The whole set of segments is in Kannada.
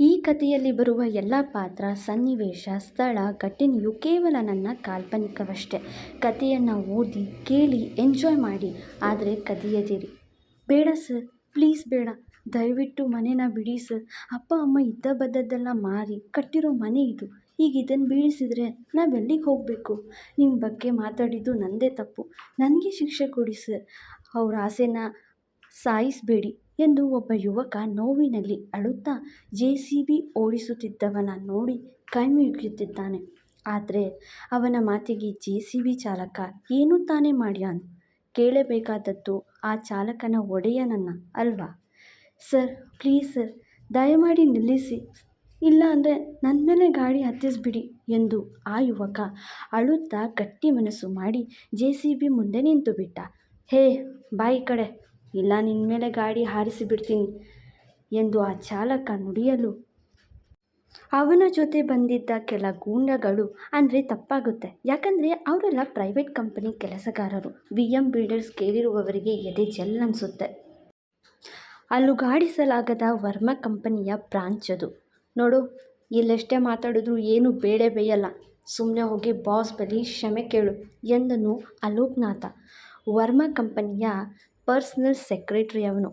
ಈ ಕಥೆಯಲ್ಲಿ ಬರುವ ಎಲ್ಲ ಪಾತ್ರ, ಸನ್ನಿವೇಶ, ಸ್ಥಳ, ಘಟನೆಯು ಕೇವಲ ನನ್ನ ಕಾಲ್ಪನಿಕವಷ್ಟೇ. ಕಥೆಯನ್ನು ಓದಿ, ಕೇಳಿ ಎಂಜಾಯ್ ಮಾಡಿ. ಆದರೆ ಕದಿಯದಿರಿ ಬೇಡ ಸರ್ ಪ್ಲೀಸ್ ಬೇಡ. ದಯವಿಟ್ಟು ಮನೇನ ಬಿಡಿ ಸರ್ ಅಪ್ಪ, ಅಮ್ಮ ಇದ್ದ ಬದ್ದದ್ದೆಲ್ಲ ಮಾರಿ ಕಟ್ಟಿರೋ ಮನೆ ಇದು. ಈಗ ಇದನ್ನು ಬೀಳಿಸಿದರೆ ನಾವೆಲ್ಲಿಗೆ ಹೋಗಬೇಕು? ನಿಮ್ಮ ಬಗ್ಗೆ ಮಾತಾಡಿದ್ದು ನನ್ನದೇ ತಪ್ಪು. ನನಗೆ ಶಿಕ್ಷೆ ಕೊಡಿ ಸರ್ ಅವ್ರ ಆಸೆನ ಸಾಯಿಸಬೇಡಿ. ಎಂದು ಒಬ್ಬ ಯುವಕ ನೋವಿನಲ್ಲಿ ಅಳುತ್ತಾ ಜೆ ಸಿ ಬಿ ಓಡಿಸುತ್ತಿದ್ದವನ ನೋಡಿ ಕೈಮುಗಿಯುತ್ತಿದ್ದಾನೆ ಆದರೆ ಅವನ ಮಾತಿಗೆ ಜೆ ಸಿ ಬಿ ಚಾಲಕ, ಏನು ತಾನೇ ಮಾಡ್ಯಾನು ಕೇಳಬೇಕಾದದ್ದು ಆ ಚಾಲಕನ ಒಡೆಯನನ್ನು ಅಲ್ವಾ? ಸರ್, ಪ್ಲೀಸ್ ಸರ್, ದಯಮಾಡಿ ನಿಲ್ಲಿಸಿ. ಇಲ್ಲ ಅಂದರೆ ನನ್ನ ಮೇಲೆ ಗಾಡಿ ಹತ್ತಿಸ್ಬಿಡಿ ಎಂದು ಆ ಯುವಕ ಅಳುತ್ತಾ ಗಟ್ಟಿ ಮನಸ್ಸು ಮಾಡಿ ಜೆ ಸಿ ಬಿ ಮುಂದೆ ನಿಂತು ಬಿಟ್ಟ ಹೇ, ಬಾಯಿ ಕಡೆ ಇಲ್ಲ ನಿನ್ನ ಮೇಲೆ ಗಾಡಿ ಹಾರಿಸಿ ಬಿಡ್ತೀನಿ ಎಂದು ಆ ಚಾಲಕ ನುಡಿಯಲು. ಅವನ ಜೊತೆ ಬಂದಿದ್ದ ಕೆಲ ಗೂಂಡಗಳು ಅಂದರೆ ತಪ್ಪಾಗುತ್ತೆ. ಯಾಕಂದರೆ ಅವರೆಲ್ಲ ಪ್ರೈವೇಟ್ ಕಂಪನಿ ಕೆಲಸಗಾರರು. ವಿ ಎಂ ಬಿಲ್ಡರ್ಸ್ ಕೇಳಿರುವವರಿಗೆ ಎದೆ ಜಲ್ ಅನಿಸುತ್ತೆ. ಅಲುಗಾಡಿಸಲಾಗದ ವರ್ಮ ಕಂಪನಿಯ ಬ್ರಾಂಚ್ ಅದು. ನೋಡು, ಇಲ್ಲೆಷ್ಟೇ ಮಾತಾಡಿದ್ರು ಏನು ಬೇಡೆ ಬೇಯಲ್ಲ. ಸುಮ್ಮನೆ ಹೋಗಿ ಬಾಸ್ ಬಳಿ ಕ್ಷಮೆ ಕೇಳು ಎಂದನು ಅಲೋಕ್ನಾಥ. ವರ್ಮ ಕಂಪನಿಯ ಪರ್ಸನಲ್ ಸೆಕ್ರೆಟರಿ ಅವನು.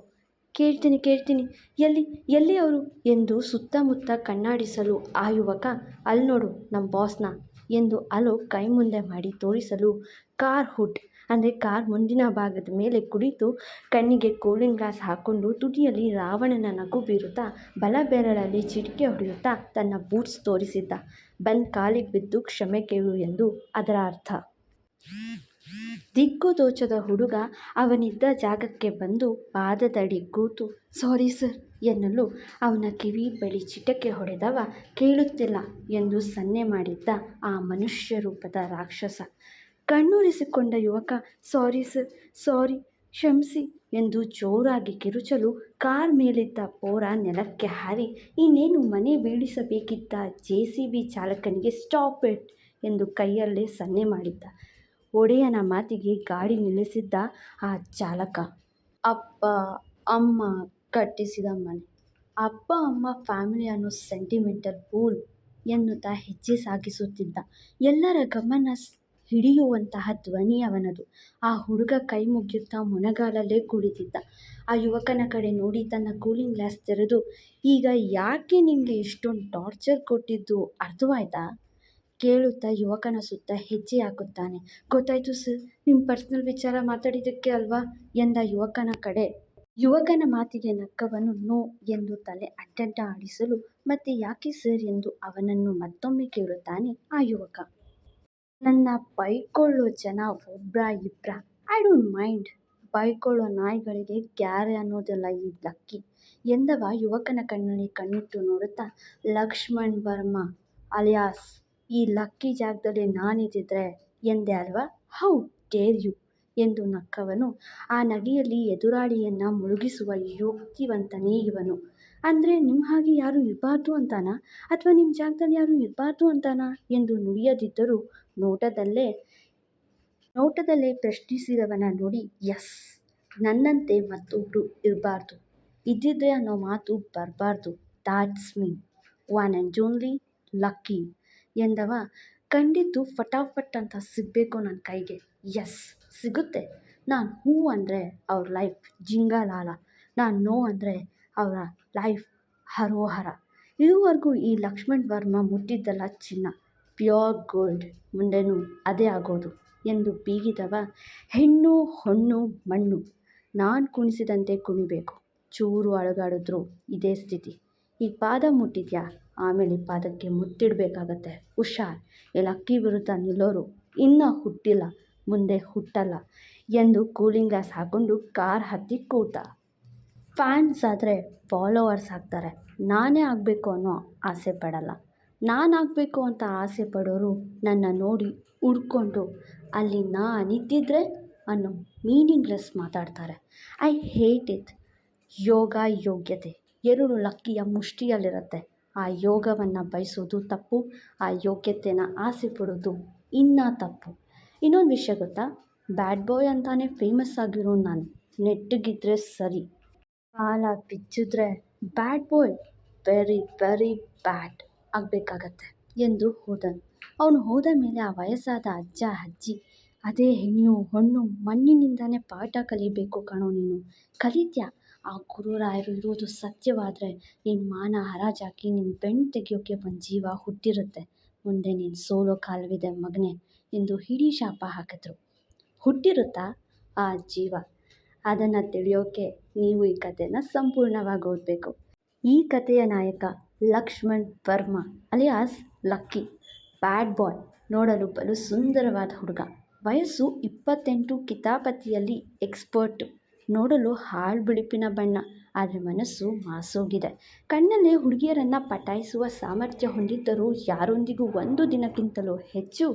ಕೇಳ್ತೀನಿ ಕೇಳ್ತೀನಿ. ಎಲ್ಲಿ ಎಲ್ಲಿ ಅವರು? ಎಂದು ಸುತ್ತಮುತ್ತ ಕಣ್ಣಾಡಿಸಲು ಆ ಯುವಕ ಅಲ್ಲಿ ನೋಡು ನಮ್ಮ ಬಾಸ್ನ ಎಂದು ಅಲೋಕ್ ಕೈ ಮುಂದೆ ಮಾಡಿ ತೋರಿಸಲು ಕಾರ್ ಹುಡ್, ಅಂದರೆ ಕಾರ್ ಮುಂದಿನ ಭಾಗದ ಮೇಲೆ ಕುಳಿತು ಕಣ್ಣಿಗೆ ಕೂಲಿಂಗ್ ಗ್ಲಾಸ್ ಹಾಕ್ಕೊಂಡು ತುಟಿಯಲ್ಲಿ ರಾವಣನ ನಗು ಬೀರುತ್ತಾ ಬಲ ಬೆರಳಲ್ಲಿ ಚಿಟಿಕೆ ಹೊಡೆಯುತ್ತಾ ತನ್ನ ಬೂಟ್ಸ್ ತೋರಿಸಿದ್ದ. ಬಂದು ಕಾಲಿಗೆ ಬಿದ್ದು ಕ್ಷಮೆ ಕೇಳು ಎಂದು ಅದರ ಅರ್ಥ. ದಿಕ್ಕು ದೋಚದ ಹುಡುಗ ಅವನಿದ್ದ ಜಾಗಕ್ಕೆ ಬಂದು ಪಾದದಡಿ ಕೂತು, ಸಾರಿ ಸರ್, ಎನ್ನಲು ಅವನ ಕಿವಿ ಬಳಿ ಚಿಟಕೆ ಹೊಡೆದವ ಕೇಳುತ್ತಿಲ್ಲ ಎಂದು ಸನ್ನೆ ಮಾಡಿದ್ದ ಆ ಮನುಷ್ಯ ರೂಪದ ರಾಕ್ಷಸ. ಕಣ್ಣುರಿಸಿಕೊಂಡ ಯುವಕ, ಸಾರಿ ಸರ್, ಸಾರಿ, ಕ್ಷಮಿಸಿ, ಎಂದು ಜೋರಾಗಿ ಕಿರುಚಲು ಕಾರ್ ಮೇಲಿದ್ದ ಪೋರ ನೆಲಕ್ಕೆ ಹಾರಿ, ಇನ್ನೇನು ಮನೆ ಬೀಳಿಸಬೇಕಿದ್ದ ಜೆ ಸಿ ಬಿ ಚಾಲಕನಿಗೆ ಸ್ಟಾಪ್ ಇಟ್, ಎಂದು ಕೈಯಲ್ಲೇ ಸನ್ನೆ ಮಾಡಿದ್ದ. ಒಡೆಯನ ಮಾತಿಗೆ ಗಾಡಿ ನಿಲ್ಲಿಸಿದ್ದ ಆ ಚಾಲಕ. ಅಪ್ಪ, ಅಮ್ಮ ಕಟ್ಟಿಸಿದ ಮನೆ. ಅಪ್ಪ, ಅಮ್ಮ ಫ್ಯಾಮಿಲಿ ಅನ್ನೋ ಸೆಂಟಿಮೆಂಟಲ್ ಪೂಲ್ ಎನ್ನುತ್ತಾ ಹೆಜ್ಜೆ ಸಾಗಿಸುತ್ತಿದ್ದ. ಎಲ್ಲರ ಗಮನ ಹಿಡಿಯುವಂತಹ ಧ್ವನಿ ಅವನದು. ಆ ಹುಡುಗ ಕೈ ಮುಗಿಯುತ್ತಾ ಮೊಣಗಾಲಲ್ಲೇ ಕುಳಿತಿದ್ದ ಆ ಯುವಕನ ಕಡೆ ನೋಡಿ ತನ್ನ ಕೂಲಿಂಗ್ ಗ್ಲಾಸ್ ತೆರೆದು, ಈಗ ಯಾಕೆ ನಿನಗೆ ಇಷ್ಟೊಂದು ಟಾರ್ಚರ್ ಕೊಟ್ಟಿದ್ದು ಅರ್ಥವಾಯ್ತಾ ಕೇಳುತ್ತಾ ಯುವಕನ ಸುತ್ತ ಹೆಜ್ಜೆ ಹಾಕುತ್ತಾನೆ. ಗೊತ್ತಾಯ್ತು ಸರ್ ನಿಮ್ಮ ಪರ್ಸನಲ್ ವಿಚಾರ ಮಾತಾಡಿದ್ದಕ್ಕೆ ಅಲ್ವಾ? ಎಂದ ಯುವಕನ ಕಡೆ. ಯುವಕನ ಮಾತಿಗೆ ನಕ್ಕವನು ನೋ ಎಂದು ತಲೆ ಅಡ್ಡಡ್ಡ ಆಡಿಸಲು ಮತ್ತೆ ಯಾಕೆ ಸರ್? ಎಂದು ಅವನನ್ನು ಮತ್ತೊಮ್ಮೆ ಕೇಳುತ್ತಾನೆ ಆ ಯುವಕ. ನನ್ನ ಬೈಕೊಳ್ಳೋ ಜನ ಒಬ್ರ ಇಬ್ರ ಐ ಡೋಂಟ್ ಮೈಂಡ್ ಬೈಕೊಳ್ಳೋ ನಾಯಿಗಳಿಗೆ ಗ್ಯಾರೆ ಅನ್ನೋದೆಲ್ಲ ಈ ಲಕ್ಕಿ ಎಂದವ ಯುವಕನ ಕಣ್ಣಲ್ಲಿ ಕಣ್ಣಿಟ್ಟು ನೋಡುತ್ತಾ ಲಕ್ಷ್ಮಣ್ ವರ್ಮ ಅಲಿಯಾಸ್. ಈ ಲಕ್ಕಿ ಜಾಗದಲ್ಲಿ ನಾನಿದ್ದಿದ್ರೆ ಎಂದೆ ಅಲ್ವಾ? ಹೌ ಡೇರ್ ಯು ಎಂದು ನಕ್ಕವನು. ಆ ನಗೆಯಲ್ಲಿ ಎದುರಾಳಿಯನ್ನ ಮುಳುಗಿಸುವ ಯೋಗ್ಯವಂತನೇ ಇವನು. ಅಂದರೆ ನಿಮ್ಮ ಹಾಗೆ ಯಾರು ಇರಬಾರ್ದು ಅಂತಾನಾ? ಅಥವಾ ನಿಮ್ಮ ಜಾಗದಲ್ಲಿ ಯಾರೂ ಇರಬಾರ್ದು ಅಂತಾನಾ? ಎಂದು ನುಡಿಯದಿದ್ದರೂ ನೋಟದಲ್ಲೇ ನೋಟದಲ್ಲೇ ಪ್ರಶ್ನಿಸಿದವನ ನೋಡಿ ಎಸ್ ನನ್ನಂತೆ ಮತ್ತೊಬ್ಬರು ಇರಬಾರ್ದು. ಇದ್ದಿದ್ರೆ ಅನ್ನೋ ಮಾತು ಬರಬಾರ್ದು. That's me one and only Lucky ಎಂದವ. ಕಂಡಿದ್ದು ಫಟಾಫಟ್ ಅಂತ ಸಿಗಬೇಕು ನನ್ನ ಕೈಗೆ. ಎಸ್ ಸಿಗುತ್ತೆ. ನಾನು ಹ್ಞೂ ಅಂದರೆ ಅವ್ರ ಲೈಫ್ ಜಿಂಗಾಲಾಲ. ನಾನು ನೋ ಅಂದರೆ ಅವರ ಲೈಫ್ ಹರೋಹರ. ಇದುವರೆಗೂ ಈ ಲಕ್ಷ್ಮಣ್ ವರ್ಮ ಮುಟ್ಟಿದ್ದಲ್ಲ ಚಿನ್ನ. ಪ್ಯೂರ್ ಗೋಲ್ಡ್ ಮುಂದೆನೂ ಅದೇ ಆಗೋದು ಎಂದು ಬೀಗಿದವ ಹೆಣ್ಣು ಹೊಣ್ಣು ಮಣ್ಣು. ನಾನು ಕುಣಿಸಿದಂತೆ ಕುಣಿಬೇಕು. ಚೂರು ಅಳಗಾಡಿದ್ರು ಇದೇ ಸ್ಥಿತಿ. ಈ ಪಾದ ಮುಟ್ಟಿದ್ಯಾ? ಆಮೇಲೆ ಈ ಪಾದಕ್ಕೆ ಮುತ್ತಿಡಬೇಕಾಗತ್ತೆ ಹುಷಾರ್. ಎಲ್ಲ ಲಕ್ಕಿ ವಿರುದ್ಧ ನಿಲ್ಲೋರು. ಇನ್ನೂ ಹುಟ್ಟಿಲ್ಲ. ಮುಂದೆ ಹುಟ್ಟಲ್ಲ ಎಂದು ಕೂಲಿಂಗ್ ಗ್ಲಾಸ್ ಹಾಕ್ಕೊಂಡು ಕಾರ್ ಹತ್ತಿ ಕೂತ. ಫ್ಯಾನ್ಸ್ ಆದರೆ ಫಾಲೋವರ್ಸ್ ಆಗ್ತಾರೆ. ನಾನೇ ಆಗಬೇಕು ಅನ್ನೋ ಆಸೆ ಪಡಲ್ಲ. ನಾನು ಆಗಬೇಕು ಅಂತ ಆಸೆ ಪಡೋರು ನನ್ನ ನೋಡಿ ಹುಡ್ಕೊಂಡು ಅಲ್ಲಿ ನಾನಿದ್ದಿದ್ರೆ ಅನ್ನೋ ಮೀನಿಂಗ್ಲೆಸ್ ಮಾತಾಡ್ತಾರೆ. I hate it. ಯೋಗ ಯೋಗ್ಯತೆ. ಎರಡು ಲಕ್ಕಿಯ ಮುಷ್ಟಿಯಲ್ಲಿರುತ್ತೆ. ಆ ಯೋಗವನ್ನು ಬಯಸೋದು ತಪ್ಪು, ಆ ಯೋಗ್ಯತೆನ ಆಸೆ ಪಡೋದು ಇನ್ನೂ ತಪ್ಪು. ಇನ್ನೊಂದು ವಿಷಯ ಗೊತ್ತಾ? ಬ್ಯಾಡ್ ಬಾಯ್ ಅಂತಾನೆ ಫೇಮಸ್ ಆಗಿರೋ ನಾನು. ನೆಟ್ಟಗಿದ್ರೆ ಸರಿ. ಕಾಲ ಬಿಚ್ಚಿದ್ರೆ bad boy, very very bad ಆಗಬೇಕಾಗತ್ತೆ ಎಂದು ಹೋದನು. ಅವನು ಹೋದ ಮೇಲೆ ಆ ವಯಸ್ಸಾದ ಅಜ್ಜ, ಅಜ್ಜಿ, ಅದೇ ಹೆಣ್ಣು, ಹೊಣ್ಣು ಮಣ್ಣಿನಿಂದಾನೇ ಪಾಠ ಕಲಿಬೇಕು ಕಣೋ ನೀನು. ಕಲಿತ್ಯಾ? ಆ ಗುರುರಾಯರು ಇರುವುದು ಸತ್ಯವಾದರೆ ನಿನ್ನ ಮಾನ ಹರಾಜಾಕಿ ನಿನ್ನ ಬೆನ್ನು ತೆಗೆಯೋಕ್ಕೆ ಒಂದು ಜೀವ ಹುಟ್ಟಿರುತ್ತೆ. ಮುಂದೆ ನೀನು ಸೋಲೋ ಕಾಲವಿದೆ ಮಗನೇ ಎಂದು ಹಿಡಿ ಶಾಪ ಹಾಕಿದ್ರು. ಹುಟ್ಟಿರುತ್ತಾ ಆ ಜೀವ? ಅದನ್ನು ತಿಳಿಯೋಕ್ಕೆ ನೀವು ಈ ಕಥೆನ ಸಂಪೂರ್ಣವಾಗಿ ಓದಬೇಕು. ಈ ಕಥೆಯ ನಾಯಕ Lakshman Varma, alias Lucky, bad boy ನೋಡಲು ಬಲು ಸುಂದರವಾದ ಹುಡುಗ. ವಯಸ್ಸು ಇಪ್ಪತ್ತೆಂಟು ಕಿತಾಪತಿಯಲ್ಲಿ ಎಕ್ಸ್ಪರ್ಟು. ನೋಡಲು ಹಾಳು ಬಿಳುಪಿನ ಬಣ್ಣ. ಆದರೆ ಮನಸ್ಸು ಮಾಸೋಗಿದೆ. ಕಣ್ಣಲ್ಲಿ ಹುಡುಗಿಯರನ್ನು ಪಟಾಯಿಸುವ ಸಾಮರ್ಥ್ಯ ಹೊಂದಿದ್ದರೂ ಯಾರೊಂದಿಗೂ ಒಂದು ದಿನಕ್ಕಿಂತಲೂ ಹೆಚ್ಚು,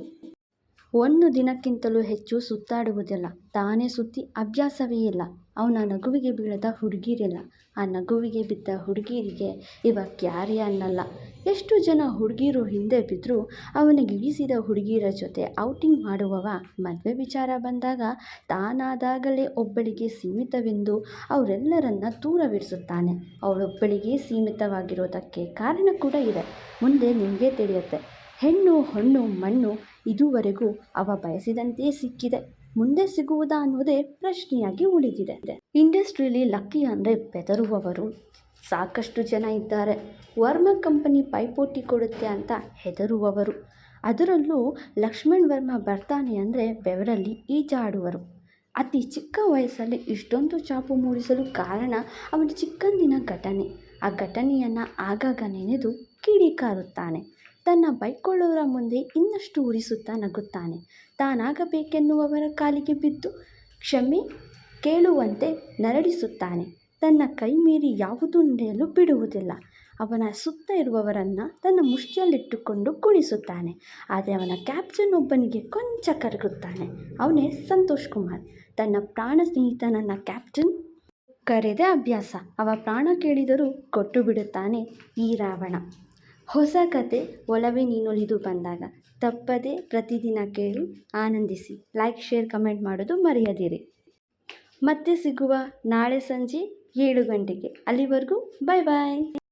ಒಂದು ದಿನಕ್ಕಿಂತಲೂ ಹೆಚ್ಚು ಸುತ್ತಾಡುವುದಿಲ್ಲ. ತಾನೇ ಸುತ್ತಿ ಅಭ್ಯಾಸವೇ ಇಲ್ಲ. ಅವನ ನಗುವಿಗೆ ಬೀಳದ ಹುಡುಗಿರಿಲ್ಲ. ಆ ನಗುವಿಗೆ ಬಿದ್ದ ಹುಡುಗಿರಿಗೆ ಇವ ಕ್ಯಾರೆ ಅನ್ನಲ್ಲ. ಎಷ್ಟು ಜನ ಹುಡುಗಿರು ಹಿಂದೆ ಬಿದ್ದರೂ ಅವನಿಗೆ ಇಳಿಸಿದ ಹುಡುಗಿಯರ ಜೊತೆ ಔಟಿಂಗ್ ಮಾಡುವವ ಮದುವೆ ವಿಚಾರ ಬಂದಾಗ ತಾನಾದಾಗಲೇ ಒಬ್ಬಳಿಗೆ ಸೀಮಿತವೆಂದು ಅವರೆಲ್ಲರನ್ನ ದೂರವಿರಿಸುತ್ತಾನೆ. ಅವಳೊಬ್ಬಳಿಗೆ ಸೀಮಿತವಾಗಿರೋದಕ್ಕೆ ಕಾರಣ ಕೂಡ ಇದೆ. ಮುಂದೆ ನಿಮಗೆ ತಿಳಿಯುತ್ತೆ. ಹೆಣ್ಣು, ಹೊಣ್ಣು, ಮಣ್ಣು ಇದುವರೆಗೂ ಅವ ಬಯಸಿದಂತೆಯೇ ಸಿಕ್ಕಿದೆ. ಮುಂದೆ ಸಿಗುವುದಾ ಅನ್ನೋದೇ ಪ್ರಶ್ನೆಯಾಗಿ ಉಳಿದಿದೆ. ಇಂಡಸ್ಟ್ರಿಯಲ್ಲಿ ಲಕ್ಕಿ ಅಂದರೆ ಬೆದರುವವರು. ಸಾಕಷ್ಟು ಜನ ಇದ್ದಾರೆ. ವರ್ಮ ಕಂಪನಿ ಪೈಪೋಟಿ ಕೊಡುತ್ತೆ ಅಂತ ಹೆದರುವವರು. ಅದರಲ್ಲೂ ಲಕ್ಷ್ಮಣ್ ವರ್ಮ ಬರ್ತಾನೆ ಅಂದರೆ ಬೆವರಲ್ಲಿ ಈಜಾಡುವರು. ಅತಿ ಚಿಕ್ಕ ವಯಸ್ಸಲ್ಲಿ ಇಷ್ಟೊಂದು ಚಾಪು ಮೂಡಿಸಲು ಕಾರಣ ಅವನ ಚಿಕ್ಕಂದಿನ ಘಟನೆ. ಆ ಘಟನೆಯನ್ನು ಆಗಾಗ ನೆನೆದು ಕಿಡಿಕಾರುತ್ತಾನೆ ತನ್ನ ಬೈಕೊಳ್ಳೋರ ಮುಂದೆ ಇನ್ನಷ್ಟು ಉರಿಸುತ್ತಾ ನಗುತ್ತಾನೆ. ತಾನಾಗಬೇಕೆನ್ನುವವರ ಕಾಲಿಗೆ ಬಿದ್ದು ಕ್ಷಮೆ ಕೇಳುವಂತೆ ನರಳಿಸುತ್ತಾನೆ. ತನ್ನ ಕೈ ಮೀರಿ ಯಾವುದೂ ನಡೆಯಲು ಬಿಡುವುದಿಲ್ಲ. ಅವನ ಸುತ್ತ ಇರುವವರನ್ನು ತನ್ನ ಮುಷ್ಟಿಯಲ್ಲಿಟ್ಟುಕೊಂಡು ಕುಣಿಸುತ್ತಾನೆ. ಆದರೆ ಅವನ ಕ್ಯಾಪ್ಟನ್ ಒಬ್ಬನಿಗೆ ಕೊಂಚ ಕರಗುತ್ತಾನೆ. ಅವನೇ ಸಂತೋಷ್ ಕುಮಾರ್. ತನ್ನ ಪ್ರಾಣ ಸ್ನೇಹಿತನನ್ನ ಕ್ಯಾಪ್ಟನ್? ಕರೆದೇ ಅಭ್ಯಾಸ. ಅವ ಪ್ರಾಣ ಕೇಳಿದರೂ ಕೊಟ್ಟು ಬಿಡುತ್ತಾನೆ ಈ ರಾವಣ. ಹೊಸ ಕತೆ. ಒಲವೇ ನೀನೊಲಿದು ಬಂದಾಗ. ತಪ್ಪದೇ ಪ್ರತಿದಿನ ಕೇಳಿ ಆನಂದಿಸಿ. ಲೈಕ್, ಶೇರ್, ಕಮೆಂಟ್ ಮಾಡೋದು ಮರೆಯದಿರಿ. ಮತ್ತೆ ಸಿಗುವ ನಾಳೆ ಸಂಜೆ ಏಳು ಗಂಟೆಗೆ ಅಲ್ಲಿವರೆಗೂ ಬಾಯ್ ಬಾಯ್